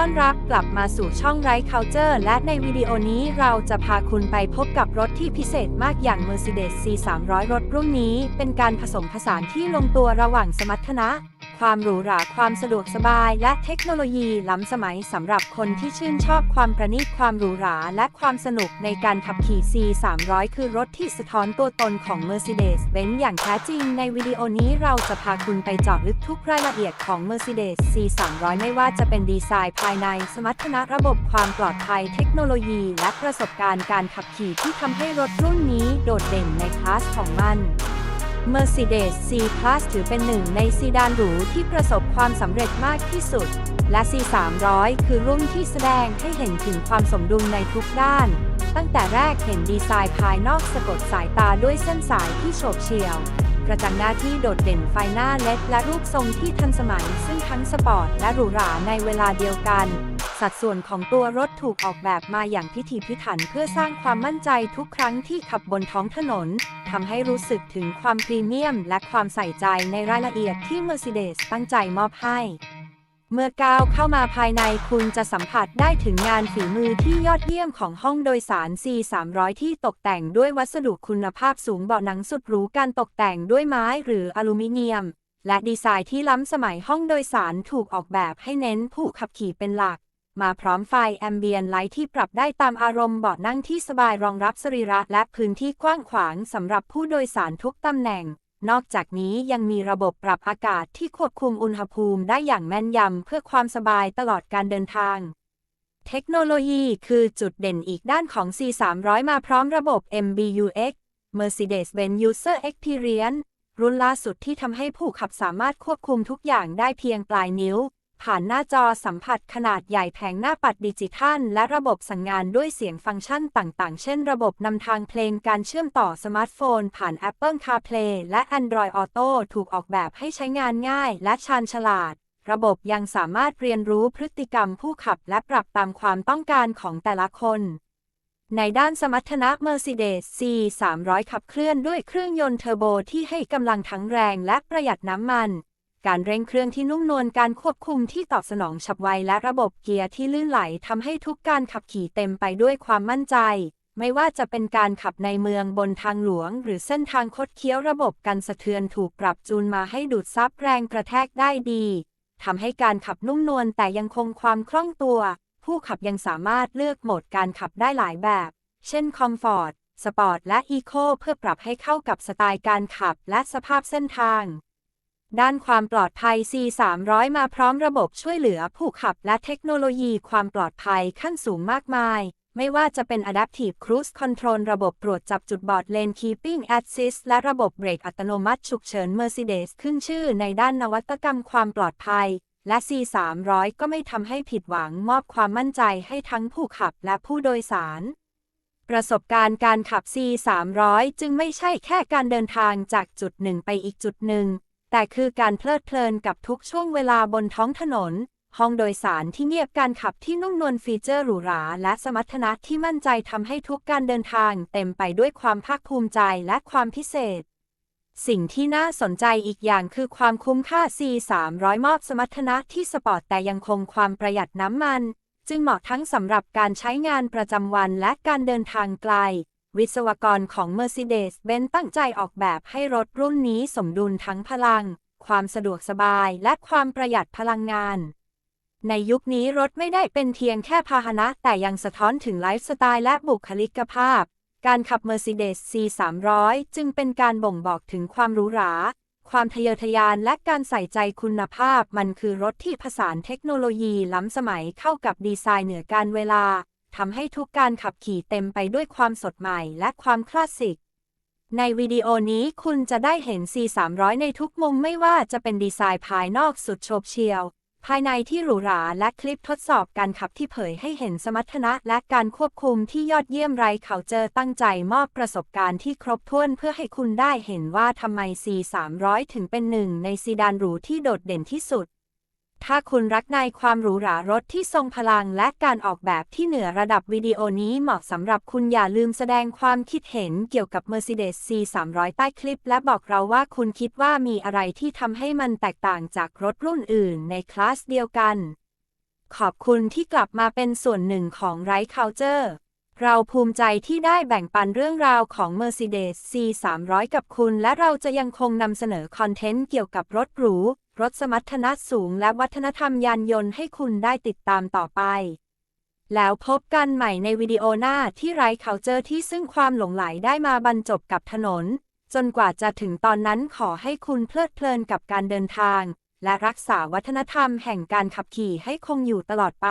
ต้อนรับกลับมาสู่ช่องไร Culture และในวิดีโอนี้เราจะพาคุณไปพบกับรถที่พิเศษมากอย่าง Mercedes C300 รถรุ่นนี้ เป็นการผสมผสานที่ลงตัวระหว่างสมรรถนะ ความหรูหราความสะดวกสบาย และเทคโนโลยีล้ำสมัยสำหรับคนที่ชื่นชอบความประณีตความหรูหราและความสนุกในการขับขี่ C300 คือรถที่สะท้อนตัวตนของ Mercedes-Benz อย่างแท้จริง ในวิดีโอนี้เราจะพาคุณไปเจาะลึกทุกรายละเอียดของ Mercedes C300 ไม่ว่าจะเป็นดีไซน์ภายใน สมรรถนะระบบความปลอดภัยเทคโนโลยี และประสบการณ์การขับขี่ที่ทำให้รถรุ่นนี้โดดเด่นในคลาสของมัน Mercedes C-Class ถือเป็นหนึ่งในซีดานหรูที่ประสบความสำเร็จมากที่สุด และ C300 คือรุ่นที่แสดงให้เห็นถึงความสมดุลในทุกด้าน ตั้งแต่แรกเห็นดีไซน์ภายนอกสะกดสายตาด้วยเส้นสายที่โฉบเฉี่ยวกระจังหน้าที่โดดเด่นไฟหน้าเล็ดและรูปทรงที่ทันสมัย ซึ่งทั้งสปอร์ตและหรูหราในเวลาเดียวกัน สัดส่วนของตัวรถถูกออกแบบมาอย่างพิถีพิถันเพื่อสร้างความมั่นใจทุกครั้งที่ขับบนท้องถนนทำให้รู้สึกถึงความพรีเมียม และความใส่ใจในรายละเอียดที่ Mercedes ตั้งใจมอบให้ เมื่อก้าวเข้ามาภายในคุณจะสัมผัสได้ถึงงานฝีมือที่ยอดเยี่ยมของห้องโดยสาร C300 ที่ตกแต่งด้วยวัสดุคุณภาพสูงเบาะหนังสุดหรูการตกแต่งด้วยไม้หรืออลูมิเนียม และดีไซน์ที่ล้ำสมัยห้องโดยสารถูกออกแบบให้เน้นผู้ขับขี่เป็นหลัก มาพร้อมไฟแอมเบียนไลท์ที่ปรับได้ตามอารมณ์เบาะนั่งที่สบายรองรับสรีระและพื้นที่กว้างขวางสำหรับผู้โดยสารทุกตำแหน่ง นอกจากนี้ยังมีระบบปรับอากาศที่ควบคุมอุณหภูมิได้อย่างแม่นยำเพื่อความสบายตลอดการเดินทางเทคโนโลยีคือจุดเด่นอีกด้านของ C300 มาพร้อมระบบ MBUX Mercedes-Benz User Experience รุ่นล่าสุดที่ทำให้ผู้ขับสามารถควบคุมทุกอย่างได้เพียงปลายนิ้ว ผ่านหน้าจอสัมผัสขนาดใหญ่แผงหน้าปัดดิจิทัล และระบบสั่งงานด้วยเสียงฟังก์ชันต่างๆ เช่นระบบนำทางเพลงการเชื่อมต่อสมาร์ทโฟน ผ่าน Apple CarPlay และ Android Auto ถูกออกแบบให้ใช้งานง่ายและชาญฉลาด ระบบยังสามารถเรียนรู้พฤติกรรมผู้ขับและปรับตามความต้องการของแต่ละคนในด้านสมรรถนะ Mercedes C300 ขับเคลื่อนด้วยเครื่องยนต์เทอร์โบที่ให้กำลังทั้งแรงและประหยัดน้ำมัน การเร่งเครื่องที่นุ่มนวลการควบคุมที่ตอบสนองฉับไวและระบบเกียร์ที่ลื่นไหลทำให้ทุกการขับขี่เต็มไปด้วยความมั่นใจ ไม่ว่าจะเป็นการขับในเมืองบนทางหลวง หรือเส้นทางคดเคี้ยวระบบกันสะเทือนถูกปรับจูนมาให้ดูดซับแรงกระแทกได้ดีทำให้การขับนุ่มนวลแต่ยังคงความคล่องตัว ผู้ขับยังสามารถเลือกโหมดการขับได้หลายแบบ เช่นคอมฟอร์ตสปอร์ตและอีโคเพื่อปรับให้เข้ากับสไตล์การขับและสภาพเส้นทาง ด้านความปลอดภัย C300 มาพร้อมระบบช่วยเหลือผู้ขับและเทคโนโลยีความปลอดภัยขั้นสูงมากมาย ไม่ว่าจะเป็น Adaptive Cruise Control ระบบตรวจจับจุดบอด Lane Keeping Assist และระบบเบรกอัตโนมัติฉุกเฉิน Mercedes ขึ้นชื่อในด้านนวัตกรรมความปลอดภัย และ C300 ก็ไม่ทำให้ผิดหวังมอบความมั่นใจให้ทั้งผู้ขับและผู้โดยสารประสบการณ์การขับ C300 จึงไม่ใช่แค่การเดินทางจากจุดหนึ่งไปอีกจุดหนึ่ง แต่คือการเพลิดเพลินกับทุกช่วงเวลาบนท้องถนน ห้องโดยสารที่เงียบการขับที่นุ่มนวลฟีเจอร์หรูหรา และสมรรถนะที่มั่นใจทำให้ทุกการเดินทางเต็มไปด้วยความภาคภูมิใจและความพิเศษ สิ่งที่น่าสนใจอีกอย่างคือความคุ้มค่า C300 มอบสมรรถนะที่สปอร์ตแต่ยังคงความประหยัดน้ำมัน จึงเหมาะทั้งสำหรับการใช้งานประจำวันและการเดินทางไกล วิศวกรของ Mercedes-Benz ตั้งใจออกแบบให้รถรุ่นนี้สมดุลทั้งพลัง ความสะดวกสบายและความประหยัดพลังงาน ในยุคนี้รถไม่ได้เป็นเพียงแค่พาหนะ แต่ยังสะท้อนถึงไลฟ์สไตล์และบุคลิกภาพ การขับ Mercedes C300 จึงเป็นการบ่งบอกถึงความหรูหรา ความทะเยอทะยานและการใส่ใจคุณภาพ มันคือรถที่ผสานเทคโนโลยีล้ำสมัยเข้ากับดีไซน์เหนือการเวลา ทำให้ทุกการขับขี่เต็มไปด้วยความสดใหม่และความคลาสสิก ในวิดีโอนี้คุณจะได้เห็น C300 ในทุกมุมไม่ว่าจะเป็นดีไซน์ภายนอกสุดโฉบเฉี่ยว ภายในที่หรูหราและคลิปทดสอบการขับที่เผยให้เห็นสมรรถนะและการควบคุมที่ยอดเยี่ยมไรเขาเจอตั้งใจมอบประสบการณ์ที่ครบถ้วนเพื่อให้คุณได้เห็นว่าทำไม C300 ถึงเป็นหนึ่งในซีดานหรูที่โดดเด่นที่สุด ถ้าคุณรักในความหรูหรารถที่ทรงพลังและการออกแบบที่เหนือระดับวิดีโอนี้เหมาะสำหรับคุณอย่าลืมแสดงความคิดเห็นเกี่ยวกับ Mercedes C300 ใต้คลิป และบอกเราว่าคุณคิดว่ามีอะไรที่ทำให้มันแตกต่างจากรถรุ่นอื่นในคลาสเดียวกัน ขอบคุณที่กลับมาเป็นส่วนหนึ่งของไร Culture เร เราภูมิใจที่ได้แบ่งปันเรื่องราวของ Mercedes C300 กับคุณ และเราจะยังคงนำเสนอคอนเทนต์เกี่ยวกับรถหรู รถสมรรถนะสูงและวัฒนธรรมยานยนต์ให้คุณได้ติดตามต่อไป แล้วพบกันใหม่ในวิดีโอหน้าที่ไร Culture ที่ซึ่งความหลงไหลได้มาบรรจบกับถนน จนกว่าจะถึงตอนนั้นขอให้คุณเพลิดเพลินกับการเดินทาง และรักษาวัฒนธรรมแห่งการขับขี่ให้คงอยู่ตลอดไป